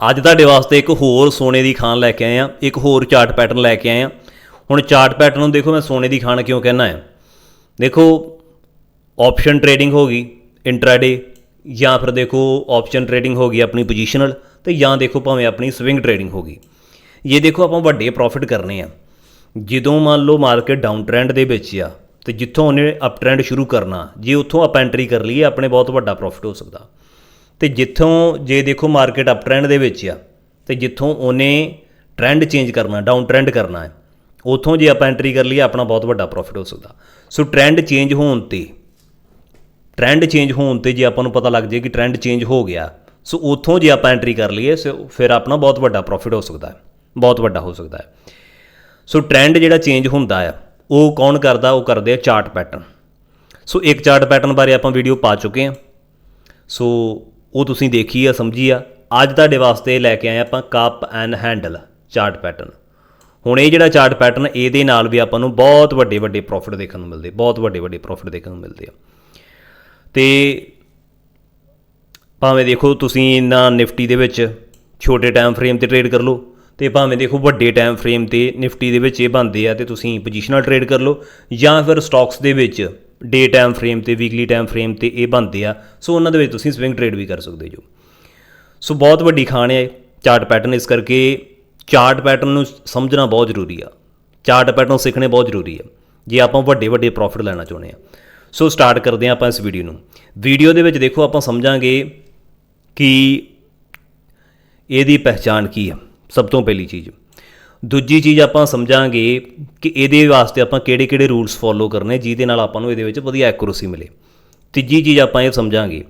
ਅੱਜ ਤੁਹਾਡੇ ਵਾਸਤੇ ਇੱਕ ਹੋਰ ਸੋਨੇ ਦੀ ਖਾਨ ਲੈ ਕੇ ਆਏ ਆ, ਇੱਕ ਹੋਰ ਚਾਰਟ ਪੈਟਰਨ ਲੈ ਕੇ ਆਏ ਆ। ਹੁਣ ਚਾਰਟ ਪੈਟਰਨ ਨੂੰ ਦੇਖੋ, ਮੈਂ ਸੋਨੇ ਦੀ ਖਾਨ ਕਿਉਂ ਕਹਿਣਾ ਹੈ? ਦੇਖੋ ਆਪਸ਼ਨ ਟ੍ਰੇਡਿੰਗ ਹੋ ਗਈ ਇੰਟਰਾਡੇ ਜਾਂ ਫਿਰ ਦੇਖੋ ਆਪਸ਼ਨ ਟ੍ਰੇਡਿੰਗ ਹੋ ਗਈ ਆਪਣੀ ਪੋਜੀਸ਼ਨਲ ਤੇ ਜਾਂ ਦੇਖੋ ਭਾਵੇਂ ਆਪਣੀ ਸਵਿੰਗ ਟ੍ਰੇਡਿੰਗ ਹੋ ਗਈ। ਇਹ ਦੇਖੋ, ਆਪਾਂ ਵੱਡੇ ਪ੍ਰੋਫਿਟ ਕਰਨੇ ਆ। ਜਦੋਂ ਮੰਨ ਲਓ ਮਾਰਕੀਟ ਡਾਊਨ ਟ੍ਰੈਂਡ ਦੇ ਵਿੱਚ ਆ, ਤੇ ਜਿੱਥੋਂ ਉਹਨੇ ਅਪ ਟ੍ਰੈਂਡ ਸ਼ੁਰੂ ਕਰਨਾ, ਜੇ ਉੱਥੋਂ ਆਪਾਂ ਐਂਟਰੀ ਕਰ ਲਈਏ, ਆਪਣੇ ਬਹੁਤ ਵੱਡਾ ਪ੍ਰੋਫਿਟ ਹੋ ਸਕਦਾ। ਤੇ ਜਿੱਥੋਂ ਜੇ ਦੇਖੋ ਮਾਰਕੀਟ ਅਪ ਟ੍ਰੈਂਡ ਦੇ ਵਿੱਚ ਆ, ਤੇ ਜਿੱਥੋਂ ਉਹਨੇ ਟ੍ਰੈਂਡ ਚੇਂਜ ਕਰਨਾ ਡਾਊਨ ਟ੍ਰੈਂਡ ਕਰਨਾ ਹੈ, ਉਥੋਂ ਜੇ ਆਪਾਂ ਐਂਟਰੀ ਕਰ ਲਈਏ, ਆਪਣਾ ਬਹੁਤ ਵੱਡਾ ਪ੍ਰੋਫਿਟ ਹੋ ਸਕਦਾ। ਸੋ ਟ੍ਰੈਂਡ ਚੇਂਜ ਹੋਣ ਤੇ ਟ੍ਰੈਂਡ ਚੇਂਜ ਹੋਣ ਤੇ ਜੇ ਆਪਾਂ ਨੂੰ ਪਤਾ ਲੱਗ ਜੇ ਕਿ ਟ੍ਰੈਂਡ ਚੇਂਜ ਹੋ ਗਿਆ ਸੋ ਉਥੋਂ ਜੇ ਆਪਾਂ ਐਂਟਰੀ ਕਰ ਲਈਏ ਸੋ ਫਿਰ ਆਪਣਾ ਬਹੁਤ ਵੱਡਾ ਪ੍ਰੋਫਿਟ ਹੋ ਸਕਦਾ ਹੈ, ਬਹੁਤ ਵੱਡਾ ਹੋ ਸਕਦਾ ਹੈ। ਸੋ ਟ੍ਰੈਂਡ ਜਿਹੜਾ ਚੇਂਜ ਹੁੰਦਾ ਆ, ਉਹ ਕੌਣ ਕਰਦਾ? ਉਹ ਕਰਦੇ ਆ ਚਾਰਟ ਪੈਟਰਨ ਸੋ ਇੱਕ ਚਾਰਟ ਪੈਟਰਨ ਬਾਰੇ ਆਪਾਂ ਵੀਡੀਓ ਪਾ ਚੁੱਕੇ ਹਾਂ। ਸੋ ਉਹ ਤੁਸੀਂ ਦੇਖੀ ਆ, ਸਮਝੀ ਆ। ਅੱਜ ਤੁਹਾਡੇ ਵਾਸਤੇ ਲੈ ਕੇ ਆਏ ਆਪਾਂ cup and handle chart pattern ਹੁਣ ਇਹ ਜਿਹੜਾ ਚਾਰਟ ਪੈਟਰਨ ਇਹਦੇ ਨਾਲ ਵੀ ਆਪਾਂ ਨੂੰ ਬਹੁਤ ਵੱਡੇ ਵੱਡੇ ਪ੍ਰੋਫਿਟ ਦੇਖਣ ਨੂੰ ਮਿਲਦੇ, ਬਹੁਤ ਵੱਡੇ ਵੱਡੇ ਪ੍ਰੋਫਿਟ ਦੇਖਣ ਨੂੰ ਮਿਲਦੇ ਆ। ਤੇ ਭਾਵੇਂ ਦੇਖੋ ਤੁਸੀਂ ਇਹਨਾਂ ਨਿਫਟੀ ਦੇ ਵਿੱਚ ਛੋਟੇ ਟਾਈਮ ਫਰੇਮ ਤੇ ਟ੍ਰੇਡ ਕਰ ਲਓ, ਤੇ ਭਾਵੇਂ ਦੇਖੋ ਵੱਡੇ ਟਾਈਮ ਫਰੇਮ ਤੇ ਨਿਫਟੀ ਦੇ ਵਿੱਚ ਇਹ ਬਣਦੇ ਆ ਤੇ ਤੁਸੀਂ ਪੋਜੀਸ਼ਨਲ ਟ੍ਰੇਡ ਕਰ ਲਓ, ਜਾਂ ਫਿਰ ਸਟਾਕਸ ਦੇ ਵਿੱਚ ਡੇ ਟਾਈਮ ਫਰੇਮ ਤੇ ਵੀਕਲੀ ਟਾਈਮ ਫਰੇਮ ਤੇ ਇਹ ਬਣਦੇ ਆ। ਸੋ ਉਹਨਾਂ ਦੇ ਵਿੱਚ ਤੁਸੀਂ ਸਵਿੰਗ ਟ੍ਰੇਡ ਵੀ ਕਰ ਸਕਦੇ ਜੋ। ਸੋ ਬਹੁਤ ਵੱਡੀ ਖਾਣ ਹੈ ਚਾਰਟ ਪੈਟਰਨ ਇਸ ਕਰਕੇ ਚਾਰਟ ਪੈਟਰਨ ਨੂੰ ਸਮਝਣਾ ਬਹੁਤ ਜ਼ਰੂਰੀ ਆ। ਚਾਰਟ ਪੈਟਰਨ ਸਿੱਖਣੇ ਬਹੁਤ ਜ਼ਰੂਰੀ ਆ। ਜੇ ਆਪਾਂ ਵੱਡੇ ਵੱਡੇ ਪ੍ਰੋਫਿਟ ਲੈਣਾ ਚਾਹੁੰਦੇ ਆ। ਸੋ ਸਟਾਰਟ ਕਰਦੇ ਹਾਂ ਆਪਾਂ ਇਸ ਵੀਡੀਓ ਨੂੰ। ਵੀਡੀਓ ਦੇ ਵਿੱਚ ਦੇਖੋ, ਆਪਾਂ ਸਮਝਾਂਗੇ ਕਿ ਇਹਦੀ ਪਹਿਚਾਣ ਕੀ ਆ। ਸਭ ਤੋਂ ਪਹਿਲੀ ਚੀਜ਼। ਦੂਜੀ ਚੀਜ਼ ਆਪਾਂ ਸਮਝਾਂਗੇ ਕਿ ਇਹਦੇ ਵਾਸਤੇ ਆਪਾਂ ਕਿਹੜੇ-ਕਿਹੜੇ ਰੂਲਸ ਫੋਲੋ ਕਰਨੇ, ਜਿਹਦੇ ਨਾਲ ਆਪਾਂ ਨੂੰ ਇਹਦੇ ਵਿੱਚ ਵਧੀਆ ਐਕੂਰੇਸੀ ਮਿਲੇ। ਤੀਜੀ ਚੀਜ਼ ਆਪਾਂ ਇਹ ਸਮਝਾਂਗੇ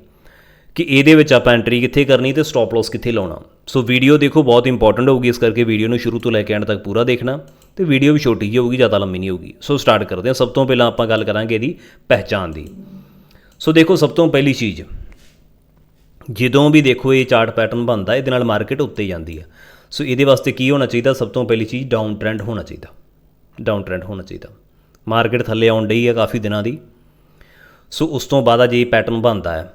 ਕਿ ਇਹਦੇ ਵਿੱਚ ਆਪਾਂ ਐਂਟਰੀ ਕਿੱਥੇ ਕਰਨੀ ਤੇ ਸਟਾਪ ਲਾਸ ਕਿੱਥੇ ਲਾਉਣਾ। ਸੋ ਵੀਡੀਓ ਦੇਖੋ, ਬਹੁਤ ਇੰਪੋਰਟੈਂਟ ਹੋਊਗੀ, ਇਸ ਕਰਕੇ ਵੀਡੀਓ ਨੂੰ ਸ਼ੁਰੂ ਤੋਂ ਲੈ ਕੇ ਐਂਡ ਤੱਕ ਪੂਰਾ ਦੇਖਣਾ ਤੇ ਵੀਡੀਓ ਵੀ ਛੋਟੀ ਜਿਹੀ ਹੋਊਗੀ, ਜ਼ਿਆਦਾ ਲੰਮੀ ਨਹੀਂ ਹੋਊਗੀ। ਸੋ ਸਟਾਰਟ ਕਰਦੇ ਹਾਂ। ਸਭ ਤੋਂ ਪਹਿਲਾਂ ਆਪਾਂ ਗੱਲ ਕਰਾਂਗੇ ਇਹਦੀ ਪਹਿਚਾਣ ਦੀ। ਸੋ ਦੇਖੋ, ਸਭ ਤੋਂ ਪਹਿਲੀ ਚੀਜ਼, ਜਦੋਂ ਵੀ ਦੇਖੋ ਇਹ ਚਾਰਟ ਪੈਟਰਨ ਬਣਦਾ, ਇਹਦੇ ਨਾਲ ਮਾਰਕੀਟ ਉੱਤੇ ਜਾਂਦੀ ਆ ਸੋ ਇਹਦੇ ਵਾਸਤੇ ਕੀ ਹੋਣਾ ਚਾਹੀਦਾ? ਸਭ ਤੋਂ ਪਹਿਲੀ ਚੀਜ਼ ਡਾਊਨ ਟ੍ਰੈਂਡ ਹੋਣਾ ਚਾਹੀਦਾ। ਡਾਊਨ ਟ੍ਰੈਂਡ ਹੋਣਾ ਚਾਹੀਦਾ। ਮਾਰਕੀਟ ਥੱਲੇ ਆਉਣ ਡਈ ਆ ਕਾਫੀ ਦਿਨਾਂ ਦੀ। ਸੋ ਉਸ ਤੋਂ ਬਾਅਦ ਆ ਜੇ ਪੈਟਰਨ ਬਣਦਾ ਹੈ।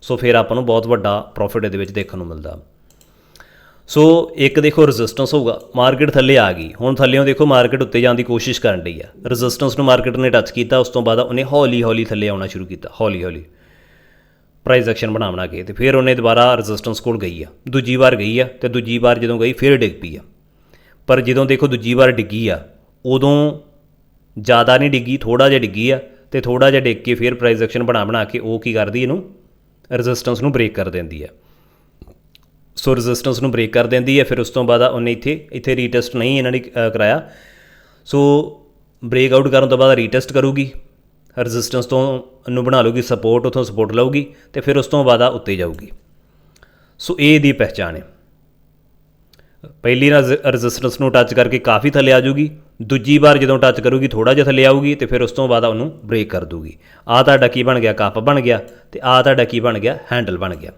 ਸੋ ਫਿਰ ਆਪਾਂ ਨੂੰ ਬਹੁਤ ਵੱਡਾ ਪ੍ਰੋਫਿਟ ਇਹਦੇ ਵਿੱਚ ਦੇਖਣ ਨੂੰ ਮਿਲਦਾ। ਸੋ ਇੱਕ ਦੇਖੋ ਰੈਜ਼ਿਸਟੈਂਸ ਹੋਊਗਾ। ਮਾਰਕੀਟ ਥੱਲੇ ਆ ਗਈ। ਹੁਣ ਥੱਲੇੋਂ ਦੇਖੋ ਮਾਰਕੀਟ ਉੱਤੇ ਜਾਣ ਦੀ ਕੋਸ਼ਿਸ਼ ਕਰਨ ਡਈ ਆ ਰੈਜ਼ਿਸਟੈਂਸ ਨੂੰ ਮਾਰਕੀਟ ਨੇ ਟੱਚ ਕੀਤਾ, ਉਸ ਤੋਂ ਬਾਅਦ ਉਹਨੇ ਹੌਲੀ ਹੌਲੀ ਥੱਲੇ ਆਉਣਾ ਸ਼ੁਰੂ ਕੀਤਾ। ਹੌਲੀ ਹੌਲੀ ਪ੍ਰਾਈਸ ਐਕਸ਼ਨ ਬਣਾ ਬਣਾ ਕੇ ਤੇ ਫਿਰ ਉਹਨੇ ਦੁਬਾਰਾ ਰੈਜ਼ਿਸਟੈਂਸ ਕੋਲ ਗਈ ਆ। ਦੂਜੀ ਵਾਰ ਗਈ ਆ ਤੇ ਦੂਜੀ ਵਾਰ ਜਦੋਂ ਗਈ ਫਿਰ ਡਿੱਗ ਪਈ ਆ। ਪਰ ਜਦੋਂ ਦੇਖੋ ਦੂਜੀ ਵਾਰ ਡਿੱਗੀ ਆ, ਉਦੋਂ ਜ਼ਿਆਦਾ ਨਹੀਂ ਡਿੱਗੀ ਥੋੜਾ ਜਿਹਾ ਡਿੱਗੀ ਆ ਤੇ ਥੋੜਾ ਜਿਹਾ ਡਿੱਗ ਕੇ ਫਿਰ ਪ੍ਰਾਈਸ ਐਕਸ਼ਨ ਬਣਾ ਬਣਾ ਕੇ ਉਹ ਕੀ ਕਰਦੀ ਇਹਨੂੰ? ਰੈਜ਼ਿਸਟੈਂਸ ਨੂੰ ਬ੍ਰੇਕ ਕਰ ਦਿੰਦੀ ਆ। ਸੋ ਰੈਜ਼ਿਸਟੈਂਸ ਨੂੰ ਬ੍ਰੇਕ ਕਰ ਦਿੰਦੀ ਹੈ ਫਿਰ ਉਸ ਤੋਂ ਬਾਅਦ ਉਹਨੇ ਇੱਥੇ ਇੱਥੇ ਰੀਟੈਸਟ ਨਹੀਂ ਇਹਨਾਂ ਨੇ ਕਰਾਇਆ। ਸੋ ਬ੍ਰੇਕ ਆਊਟ ਕਰਨ ਤੋਂ ਬਾਅਦ ਰੀਟੈਸਟ ਕਰੂਗੀ। ਰੈਜ਼ਿਸਟੈਂਸ ਤੋਂ ਨੂੰ ਬਣਾ ਲਊਗੀ ਸਪੋਰਟ ਉਥੋਂ ਸਪੋਰਟ ਲਊਗੀ ਤੇ ਫਿਰ ਉਸ ਤੋਂ ਬਾਅਦ ਆ ਉੱਤੇ ਜਾਊਗੀ। ਸੋ ਇਹ ਦੀ ਪਹਿਚਾਣ ਹੈ। ਪਹਿਲੀ ਰੈਜ਼ਿਸਟੈਂਸ ਨੂੰ ਟੱਚ ਕਰਕੇ ਕਾਫੀ ਥੱਲੇ ਆ ਜਾਊਗੀ, ਦੂਜੀ ਵਾਰ ਜਦੋਂ ਟੱਚ ਕਰੂਗੀ ਥੋੜਾ ਜਿਹਾ ਥੱਲੇ ਆਊਗੀ ਤੇ ਫਿਰ ਉਸ ਤੋਂ ਬਾਅਦ ਉਹਨੂੰ ਬ੍ਰੇਕ ਕਰ ਦੂਗੀ ਆ ਤੁਹਾਡਾ ਕੀ ਬਣ ਗਿਆ? ਕੱਪ ਬਣ ਗਿਆ ਤੇ ਆ ਤੁਹਾਡਾ ਕੀ ਬਣ ਗਿਆ? ਹੈਂਡਲ ਬਣ ਗਿਆ।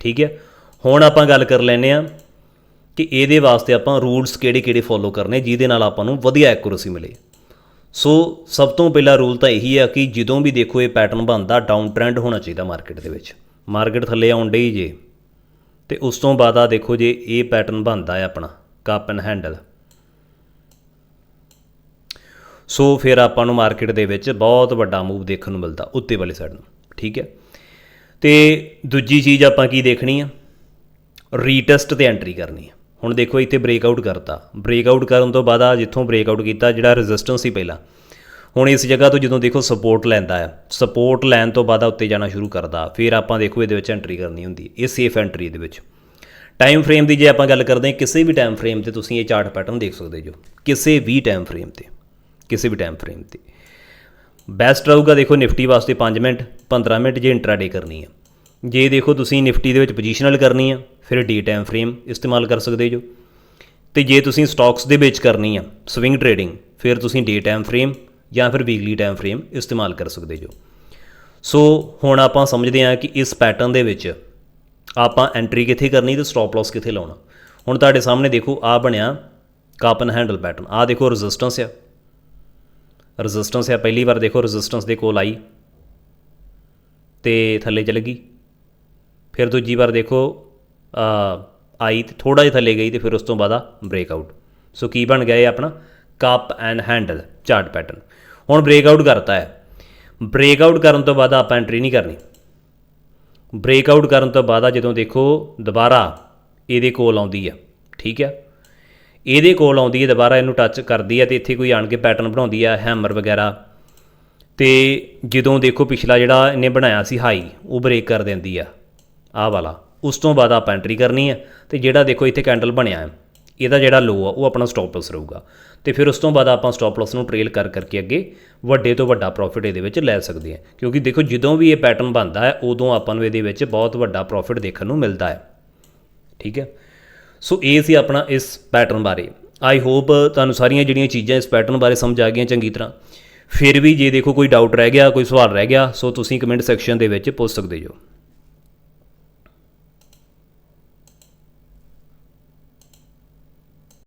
ਠੀਕ ਹੈ? ਹੁਣ ਆਪਾਂ ਗੱਲ ਕਰ ਲੈਨੇ ਆ ਕਿ ਇਹਦੇ ਵਾਸਤੇ ਆਪਾਂ ਰੂਲਸ ਕਿਹੜੇ-ਕਿਹੜੇ ਫੋਲੋ ਕਰਨੇ ਜਿਹਦੇ ਨਾਲ ਆਪਾਂ ਨੂੰ ਵਧੀਆ ਐਕੂਰੇਸੀ ਮਿਲੇ। ਸੋ ਸਭ ਤੋਂ ਪਹਿਲਾ ਰੂਲ ਤਾਂ ਇਹੀ ਆ ਕਿ ਜਦੋਂ ਵੀ ਦੇਖੋ ਇਹ ਪੈਟਰਨ ਬਣਦਾ ਡਾਊਨ ਟ੍ਰੈਂਡ ਹੋਣਾ ਚਾਹੀਦਾ ਮਾਰਕੀਟ ਦੇ ਵਿੱਚ। ਮਾਰਕੀਟ ਥੱਲੇ ਆਉਣ ਡਈ ਜੇ, ਤੇ ਉਸ ਤੋਂ ਬਾਅਦ ਆ ਦੇਖੋ ਜੇ ਇਹ ਪੈਟਰਨ ਬਣਦਾ ਹੈ ਆਪਣਾ ਕੱਪ ਐਂਡ ਹੈਂਡਲ ਸੋ ਫਿਰ ਆਪਾਂ ਨੂੰ ਮਾਰਕੀਟ ਦੇ ਵਿੱਚ ਬਹੁਤ ਵੱਡਾ ਮੂਵ ਦੇਖਣ ਨੂੰ ਮਿਲਦਾ ਉੱਤੇ ਵਾਲੀ ਸਾਈਡ ਨੂੰ, ਠੀਕ ਹੈ? ਤੇ ਦੂਜੀ ਚੀਜ਼ ਆਪਾਂ ਕੀ ਦੇਖਣੀ ਆ? ਰੀਟੈਸਟ ਤੇ ਐਂਟਰੀ ਕਰਨੀ ਹੈ ਹੁਣ ਦੇਖੋ ਇੱਥੇ ਬ੍ਰੇਕਆਊਟ ਕਰਤਾ। ਬ੍ਰੇਕਆਊਟ ਕਰਨ ਤੋਂ ਬਾਅਦ ਆ ਜਿੱਥੋਂ ਬ੍ਰੇਕਆਊਟ ਕੀਤਾ, ਜਿਹੜਾ ਰੈਜ਼ਿਸਟੈਂਸ ਸੀ ਪਹਿਲਾਂ। ਹੁਣ ਇਸ ਜਗ੍ਹਾ ਤੋਂ ਜਦੋਂ ਦੇਖੋ ਸਪੋਰਟ ਲੈਂਦਾ ਆ। ਸਪੋਰਟ ਲੈਣ ਤੋਂ ਬਾਅਦ ਉੱਤੇ ਜਾਣਾ ਸ਼ੁਰੂ ਕਰਦਾ। ਫਿਰ ਆਪਾਂ ਦੇਖੋ ਇਹਦੇ ਵਿੱਚ ਐਂਟਰੀ ਕਰਨੀ ਹੁੰਦੀ। ਇਹ ਸੇਫ ਐਂਟਰੀ ਇਹਦੇ ਵਿੱਚ। ਟਾਈਮ ਫਰੇਮ ਦੀ ਜੇ ਆਪਾਂ ਗੱਲ ਕਰਦੇ ਹਾਂ, ਕਿਸੇ ਵੀ ਟਾਈਮ ਫਰੇਮ ਤੇ ਤੁਸੀਂ ਇਹ ਚਾਰਟ ਪੈਟਰਨ ਦੇਖ ਸਕਦੇ ਜੋ। ਕਿਸੇ ਵੀ ਟਾਈਮ ਫਰੇਮ ਤੇ। ਕਿਸੇ ਵੀ ਟਾਈਮ ਫਰੇਮ ਤੇ। ਬੈਸਟ ਰਹੂਗਾ ਦੇਖੋ ਨਿਫਟੀ ਵਾਸਤੇ 5 ਮਿੰਟ 15 ਮਿੰਟ ਜੇ ਇੰਟਰਾਡੇ ਕਰਨੀ ਹੈ ਜੇ ਦੇਖੋ ਤੁਸੀਂ ਨਿਫਟੀ ਦੇ ਵਿੱਚ ਪੋਜੀਸ਼ਨਲ ਕਰਨੀ ਆ ਫਿਰ ਡੀ ਟਾਈਮ ਫਰੇਮ ਇਸਤੇਮਾਲ ਕਰ ਸਕਦੇ ਜੋ। ਤੇ ਜੇ ਤੁਸੀਂ ਸਟਾਕਸ ਦੇ ਵਿੱਚ ਕਰਨੀ ਆ ਸਵਿੰਗ ਟਰੇਡਿੰਗ ਫਿਰ ਤੁਸੀਂ ਡੇ ਟਾਈਮ ਫਰੇਮ ਜਾਂ ਫਿਰ ਵੀਕਲੀ ਟਾਈਮ ਫਰੇਮ ਇਸਤੇਮਾਲ ਕਰ ਸਕਦੇ ਜੋ। ਸੋ ਹੁਣ ਆਪਾਂ ਸਮਝਦੇ ਹਾਂ ਕਿ ਇਸ ਪੈਟਰਨ ਦੇ ਵਿੱਚ ਆਪਾਂ ਐਂਟਰੀ ਕਿੱਥੇ ਕਰਨੀ ਤੇ ਸਟਾਪ ਲਾਸ ਕਿੱਥੇ ਲਾਉਣਾ। ਹੁਣ ਤੁਹਾਡੇ ਸਾਹਮਣੇ ਦੇਖੋ ਆ ਬਣਿਆ ਕਾਪਨ ਹੈਂਡਲ ਪੈਟਰਨ ਆ ਦੇਖੋ ਰੈਜ਼ਿਸਟੈਂਸ ਆ। ਰੈਜ਼ਿਸਟੈਂਸ ਆ, ਪਹਿਲੀ ਵਾਰ ਦੇਖੋ ਰੈਜ਼ਿਸਟੈਂਸ ਦੇ ਕੋਲ ਆਈ ਤੇ ਥੱਲੇ ਚਲ ਗਈ। ਫਿਰ ਦੂਜੀ ਵਾਰ ਦੇਖੋ ਆਈ ਤੇ ਥੋੜਾ ਜਿਹਾ ਥੱਲੇ ਗਈ ਤੇ ਫਿਰ ਉਸ ਤੋਂ ਬਾਅਦ ਆ ਬ੍ਰੇਕਆਊਟ ਸੋ ਕੀ ਬਣ ਗਿਆ ਇਹ ਆਪਣਾ? Cup and handle chart pattern ਹੁਣ ਬ੍ਰੇਕਆਊਟ ਕਰਤਾ ਹੈ। ਬ੍ਰੇਕਆਊਟ ਕਰਨ ਤੋਂ ਬਾਅਦ ਆਪਾਂ ਐਂਟਰੀ ਨਹੀਂ ਕਰਨੀ। ਬ੍ਰੇਕਆਊਟ ਕਰਨ ਤੋਂ ਬਾਅਦ ਜਦੋਂ ਦੇਖੋ ਦੁਬਾਰਾ ਇਹਦੇ ਕੋਲ ਆਉਂਦੀ ਆ, ਠੀਕ ਆ? ਇਹਦੇ ਕੋਲ ਆਉਂਦੀ ਹੈ ਦੁਬਾਰਾ ਇਹਨੂੰ ਟੱਚ ਕਰਦੀ ਹੈ ਤੇ ਇੱਥੇ ਕੋਈ ਆਣ ਕੇ ਪੈਟਰਨ ਬਣਾਉਂਦੀ ਆ ਹੈਮਰ ਵਗੈਰਾ। ਤੇ ਜਦੋਂ ਦੇਖੋ ਪਿਛਲਾ ਜਿਹੜਾ ਇਹਨੇ ਬਣਾਇਆ ਸੀ ਹਾਈ ਉਹ ਬ੍ਰੇਕ ਕਰ ਦਿੰਦੀ ਆ। ਆਹ ਵਾਲਾ। ਉਸ ਤੋਂ ਬਾਅਦ ਆਪਾਂ ਐਂਟਰੀ ਕਰਨੀ ਹੈ ਤੇ ਜਿਹੜਾ ਦੇਖੋ ਇੱਥੇ ਕੈਂਡਲ ਬਣਿਆ ਹੈ, ਇਹਦਾ ਜਿਹੜਾ ਲੋ ਆ, ਉਹ ਆਪਣਾ ਸਟਾਪ ਲਾਸ ਰਹੂਗਾ। ਤੇ ਫਿਰ ਉਸ ਤੋਂ ਬਾਅਦ ਆਪਾਂ ਸਟਾਪ ਲਾਸ ਨੂੰ ਟ੍ਰੇਲ ਕਰ ਕਰਕੇ ਅੱਗੇ ਵੱਡੇ ਤੋਂ ਵੱਡਾ ਪ੍ਰੋਫਿਟ ਇਹਦੇ ਵਿੱਚ ਲੈ ਸਕਦੇ ਹਾਂ। ਕਿਉਂਕਿ ਦੇਖੋ ਜਦੋਂ ਵੀ ਇਹ ਪੈਟਰਨ ਬਣਦਾ ਹੈ, ਉਦੋਂ ਆਪਾਂ ਨੂੰ ਇਹਦੇ ਵਿੱਚ ਬਹੁਤ ਵੱਡਾ ਪ੍ਰੋਫਿਟ ਦੇਖਣ ਨੂੰ ਮਿਲਦਾ ਹੈ। ਠੀਕ ਹੈ? ਸੋ ਇਹ ਸੀ ਆਪਣਾ ਇਸ ਪੈਟਰਨ ਬਾਰੇ। ਆਈ ਹੋਪ ਤੁਹਾਨੂੰ ਸਾਰੀਆਂ ਜਿਹੜੀਆਂ ਚੀਜ਼ਾਂ ਇਸ ਪੈਟਰਨ ਬਾਰੇ ਸਮਝ ਆ ਗਈਆਂ ਚੰਗੀ ਤਰ੍ਹਾਂ। ਫਿਰ ਵੀ ਜੇ ਦੇਖੋ ਕੋਈ ਡਾਊਟ ਰਹਿ ਗਿਆ, ਕੋਈ ਸਵਾਲ ਰਹਿ ਗਿਆ, ਸੋ ਤੁਸੀਂ ਕਮੈਂਟ ਸੈਕਸ਼ਨ ਦੇ ਵਿੱਚ ਪੁੱਛ ਸਕਦੇ ਹੋ।